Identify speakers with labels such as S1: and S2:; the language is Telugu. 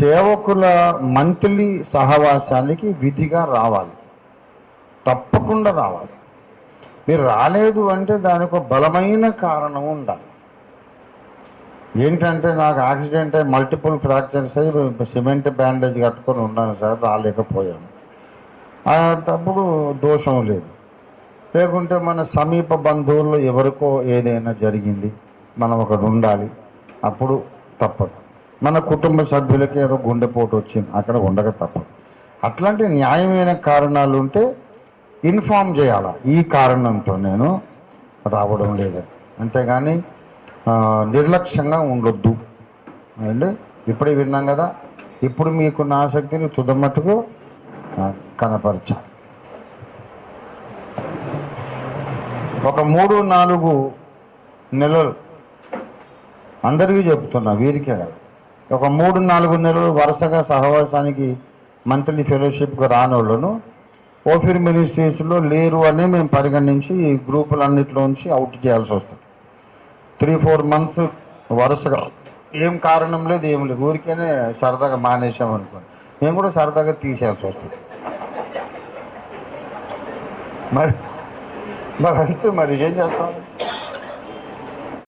S1: సేవకుల మంత్లీ సహవాసానికి విధిగా రావాలి. తప్పకుండా రావాలి. మీరు రాలేదు అంటే దానికి ఒక బలమైన కారణం ఉండాలి. ఏంటంటే నాకు యాక్సిడెంట్ అయ్యి మల్టిపుల్ ఫ్రాక్చర్స్ అయ్యి సిమెంట్ బ్యాండేజ్ కట్టుకొని ఉన్నాను సార్ రాలేకపోయాను. అలాంటప్పుడు దోషం లేదు. లేకుంటే మన సమీప బంధువుల్లో ఎవరికో ఏదైనా జరిగింది మనం ఒకడు ఉండాలి. అప్పుడు తప్పదు. మన కుటుంబ సభ్యులకి ఏదో గుండెపోటు వచ్చింది. అక్కడ ఉండక తప్పదు. అట్లాంటి న్యాయమైన కారణాలు ఉంటే ఇన్ఫామ్ చేయాలా? ఈ కారణంతో నేను రావడం లేదు. అంతేగాని నిర్లక్ష్యంగా ఉండొద్దు. అండి ఇప్పుడే విన్నాం కదా? ఇప్పుడు మీకున్న ఆసక్తిని తుదమట్టుకు కనపరచాలి ఒక మూడు నాలుగు నెలలు అందరికీ చెప్తున్నా వీరికే కదా. ఒక మూడు నాలుగు నెలలు వరుసగా సహవాసానికి మంత్లీ ఫెలోషిప్కి రానోళ్ళను ఓఫిర్ మినిస్ట్రీస్లో లేరు అని మేము పరిగణించి ఈ గ్రూపులన్నిటిలోంచి అవుట్ చేయాల్సి వస్తుంది. త్రీ ఫోర్ మంత్స్ వరుసగా. ఏం కారణం లేదు ఏం లేదు. ఊరికేనే సరదాగా మానేసాం అనుకోండి. మేము కూడా సరదాగా తీసేయాల్సి వస్తుంది. మరి మరి అంతే మరి ఏం చేస్తాం?